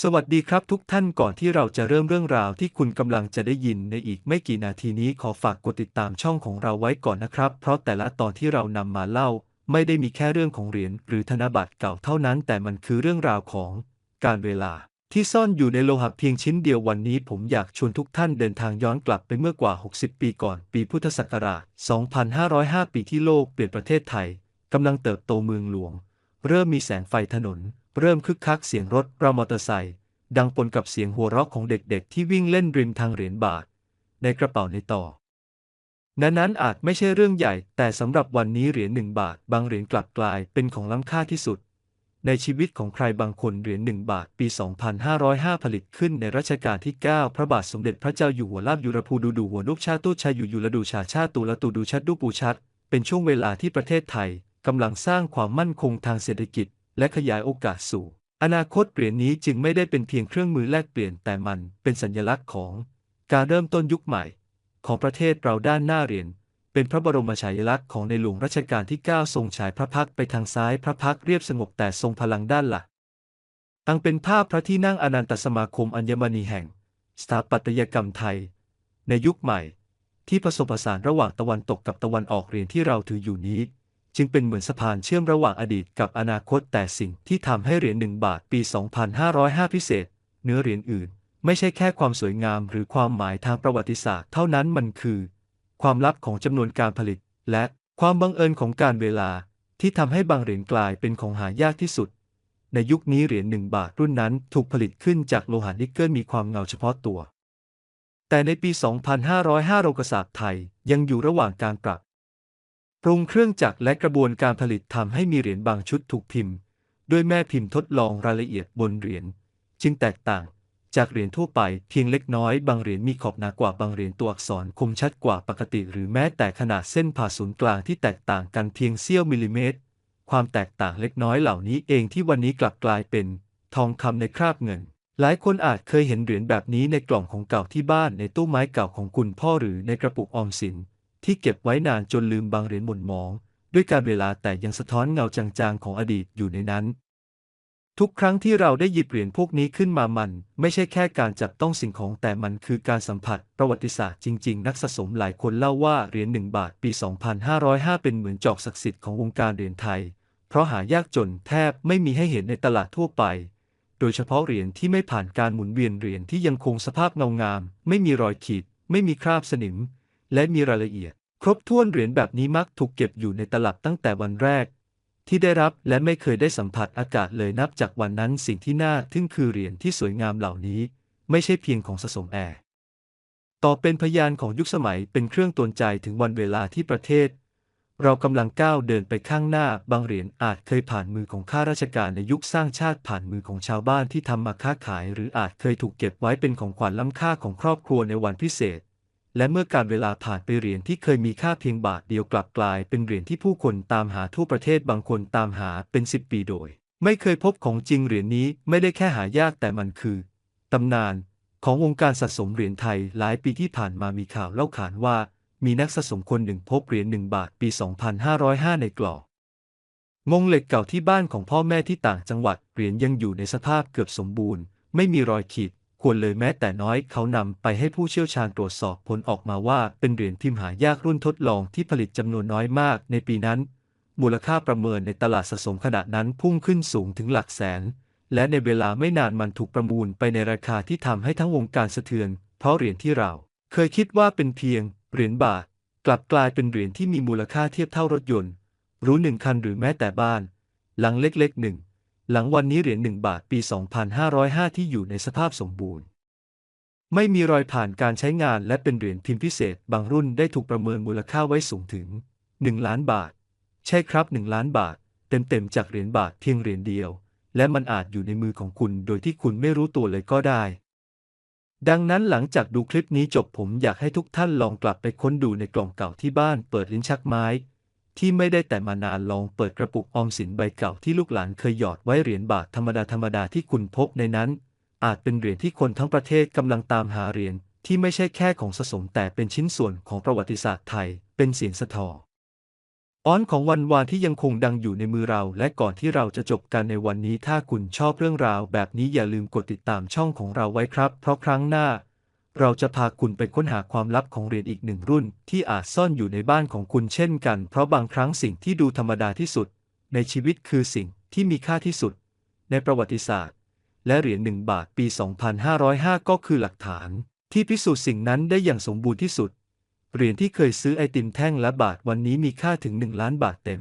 สวัสดีครับทุกท่านก่อนที่เราจะเริ่มเรื่องราวที่คุณกำลังจะได้ยินในอีกไม่กี่นาทีนี้ขอฝากกดติดตามช่องของเราไว้ก่อนนะครับ เพราะแต่ละตอนที่เรานำมาเล่า ไม่ได้มีแค่เรื่องของเหรียญหรือธนบัตรเก่าเท่านั้น แต่มันคือเรื่องราวของการเวลา ที่ซ่อนอยู่ในโลหะเพียงชิ้นเดียววันนี้ ผมอยากชวนทุกท่านเดินทางย้อนกลับไปเมื่อกว่า 60 ปีก่อน ปีพุทธศักราช 2505 ปีที่โลกเปลี่ยนประเทศไทยกำลังเติบโตเมืองหลวง เริ่มมีแสงไฟถนน เริ่มคึกคักเสียงรถเรามอเตอร์ไซค์ดังปนกับเสียงหัวเราะของเด็กๆ ที่วิ่งเล่นริมทางเหรียญบาท ในกระเป๋าในต่อ นั้นนั้นอาจไม่ใช่เรื่องใหญ่ แต่สำหรับวันนี้เหรียญหนึ่งบาท บางเหรียญกลับกลายเป็นของล้ำค่าที่สุด ในชีวิตของใครบางคนเหรียญหนึ่งบาท ปี 2505 ผลิตขึ้นในรัชกาลที่ 9 พระบาทสมเด็จพระเจ้าอยู่หัวลาบยุรพูดูดูหัวนุกชาตูชาอยู่อยู่ละดูชาชาตูละตูดูชัดดูปูชัด เป็นช่วงเวลาที่ประเทศไทยกำลังสร้างความมั่นคงทางเศรษฐกิจ และขยายโอกาสสู่ อนาคตเหรียญนี้จึงไม่ได้เป็นเพียงเครื่องมือแลกเปลี่ยนแต่มันเป็นสัญลักษณ์ของ การเริ่มต้นยุคใหม่ ของประเทศเราด้านหน้าเหรียญเป็นพระบรมฉายาลักษณ์ของในหลวงรัชกาลที่ 9 ทรงฉายพระพักไปทางซ้ายพระพักเรียบสงบแต่ทรงพลังด้านหลักอังเป็นภาพพระที่นั่งอนันตสมาคมอัญมณีแห่ง สถาปัตยกรรมไทย ในยุคใหม่ ที่ผสมผสานระหว่างตะวันตกกับตะวันออกเหรียญที่เราถืออยู่นี้ จึงเป็นเหมือนสะพานเชื่อมระหว่างอดีตกับอนาคต แต่สิ่งที่ทำให้เหรียญหนึ่งบาทปี 2505 พิเศษ เนื้อเหรียญอื่น ไม่ใช่แค่ความสวยงามหรือความหมายทางประวัติศาสตร์เท่านั้นมันคือ ความลับของจำนวนการผลิต และความบังเอิญของการเวลาที่ทำให้บางเหรียญกลายเป็นของหายากที่สุด ในยุคนี้เหรียญหนึ่งบาทรุ่นนั้นถูกผลิตขึ้นจากโลหะนิกเกิลมีความเงาเฉพาะตัว แต่ในปี 2505โรกษาปณ์ไทยยังอยู่ระหว่างการปรับ ปรุงเครื่องจักรและกระบวนการผลิตทำให้มีเหรียญบางชุดถูกพิมพ์ ด้วยแม่พิมพ์ทดลองรายละเอียดบนเหรียญจึงแตกต่าง จากเหรียญทั่วไปเพียงเล็กน้อย บางเหรียญมีขอบหนากว่าบางเหรียญตัวอักษรคมชัดกว่าปกติ หรือแม้แต่ขนาดเส้นผ่าศูนย์กลางที่แตกต่างกันเพียงเสี้ยวมิลลิเมตร ความแตกต่างเล็กน้อยเหล่านี้เองที่วันนี้กลับกลายเป็น ทองคำในคราบเงิน หลายคนอาจเคยเห็นเหรียญแบบนี้ในกล่องของเก่าที่บ้านในตู้ไม้เก่าของคุณพ่อหรือในกระปุกออมสิน ที่เก็บไว้นานจนลืมบางเหรียญหม่นหมอง ด้วยการเวลาแต่ยังสะท้อนเงาจางๆของอดีตอยู่ในนั้น ทุกครั้งที่เราได้หยิบเหรียญพวกนี้ขึ้นมามัน ไม่ใช่แค่การจับต้องสิ่งของแต่มันคือการสัมผัสประวัติศาสตร์จริงๆ นักสะสมหลายคนเล่าว่าเหรียญหนึ่งบาทปี 2505 เป็นเหมือนจอกศักดิ์สิทธิ์ของวงการเหรียญไทย เพราะหายากจนแทบไม่มีให้เห็นในตลาดทั่วไปโดยเฉพาะเหรียญที่ไม่ผ่านการหมุนเวียนเหรียญที่ยังคงสภาพเงางาม ไม่มีรอยขีด ไม่มีคราบสนิม และมีรายละเอียด ครบถ้วนเหรียญแบบนี้มักถูกเก็บอยู่ในตลับตั้งแต่วันแรก ที่ได้รับและไม่เคยได้สัมผัสอากาศเลยนับจากวันนั้นสิ่งที่น่าทึ่งคือเหรียญที่สวยงามเหล่านี้ ไม่ใช่เพียงของสะสมแอร์ต่อเป็นพยานของยุคสมัยเป็นเครื่องตวนใจถึงวันเวลาที่ประเทศ เรากำลังก้าวเดินไปข้างหน้าบางเหรียญอาจเคยผ่านมือของข้าราชการในยุคสร้างชาติผ่านมือของชาวบ้านที่ทำมาค้าขาย หรืออาจเคยถูกเก็บไว้เป็นของขวัญล้ำค่าของครอบครัวในวันพิเศษ และเมื่อการเวลาผ่านไปเหรียญที่เคยมีค่าเพียงบาทเดียวกลับกลายเป็นเหรียญที่ผู้คนตามหาทั่วประเทศบางคนตามหาเป็นสิบปีโดย ไม่เคยพบของจริงเหรียญนี้ไม่ได้แค่หายากแต่มันคือตำนานของวงการสะสมเหรียญไทยหลายปีที่ผ่านมามีข่าวเล่าขานว่า มีนักสะสมคนหนึ่งพบเหรียญหนึ่งบาทปี 2505 ในกล่องมงเหล็กเก่าที่บ้านของพ่อแม่ที่ต่างจังหวัดเหรียญยังอยู่ในสภาพเกือบสมบูรณ์ ไม่มีรอยขีด ควรเลยแม้แต่น้อยเขานำไปให้ผู้เชี่ยวชาญตรวจสอบผลออกมาว่าเป็นเหรียญพิมพ์หายากรุ่นทดลองที่ผลิตจำนวนน้อยมากในปีนั้น มูลค่าประเมินในตลาดสะสมขณะนั้นพุ่งขึ้นสูงถึงหลักแสน และในเวลาไม่นานมันถูกประมูลไปในราคาที่ทำให้ทั้งวงการสะเทือน เพราะเหรียญที่เรา เคยคิดว่าเป็นเพียงเหรียญบาท กลับกลายเป็นเหรียญที่มีมูลค่าเทียบเท่ารถยนต์ รู้หนึ่งคันหรือแม้แต่บ้าน หลังเล็กๆหนึ่ง หลังวันนี้เหรียญหนึ่งบาทปี 2505 ที่อยู่ในสภาพสมบูรณ์ ไม่มีรอยผ่านการใช้งานและเป็นเหรียญพิมพ์พิเศษ บางรุ่นได้ถูกประเมินมูลค่าไว้สูงถึง 1 ล้านบาท ใช่ครับ 1 ล้านบาท เต็มๆจากเหรียญบาทเพียงเหรียญเดียว และมันอาจอยู่ในมือของคุณโดยที่คุณไม่รู้ตัวเลยก็ได้ ดังนั้นหลังจากดูคลิปนี้จบผมอยากให้ทุกท่านลองกลับไปค้นดูในกล่องเก่าที่บ้านเปิดลิ้นชักไม้ ที่ไม่ได้แต่มานานลองเปิดกระปุกออมสินใบเก่าที่ลูกหลานเคยหยอดไว้เหรียญบาทธรรมดาธรรมดาที่คุณพบในนั้น อาจเป็นเหรียญที่คนทั้งประเทศกำลังตามหาเหรียญที่ไม่ใช่แค่ของสะสมแต่เป็นชิ้นส่วนของประวัติศาสตร์ไทย เป็นเสียงสะท้อนอ้อนของวันวานที่ยังคงดังอยู่ในมือเรา และก่อนที่เราจะจบกันในวันนี้ถ้าคุณชอบเรื่องราว แบบนี้อย่าลืมกดติดตามช่องของเราไว้ครับ เพราะครั้งหน้า เราจะพาคุณไปค้นหาความลับของเหรียญอีกหนึ่งรุ่น ที่อาจซ่อนอยู่ในบ้านของคุณเช่นกัน เพราะบางครั้งสิ่งที่ดูธรรมดาที่สุด ในชีวิตคือสิ่งที่มีค่าที่สุด ในประวัติศาสตร์ และเหรียญหนึ่งบาทปี 2505 ก็คือหลักฐาน ที่พิสูจน์สิ่งนั้นได้อย่างสมบูรณ์ที่สุด เหรียญที่เคยซื้อไอติมแท่งละบาทวันนี้มีค่าถึง 1 ล้านบาทเต็ม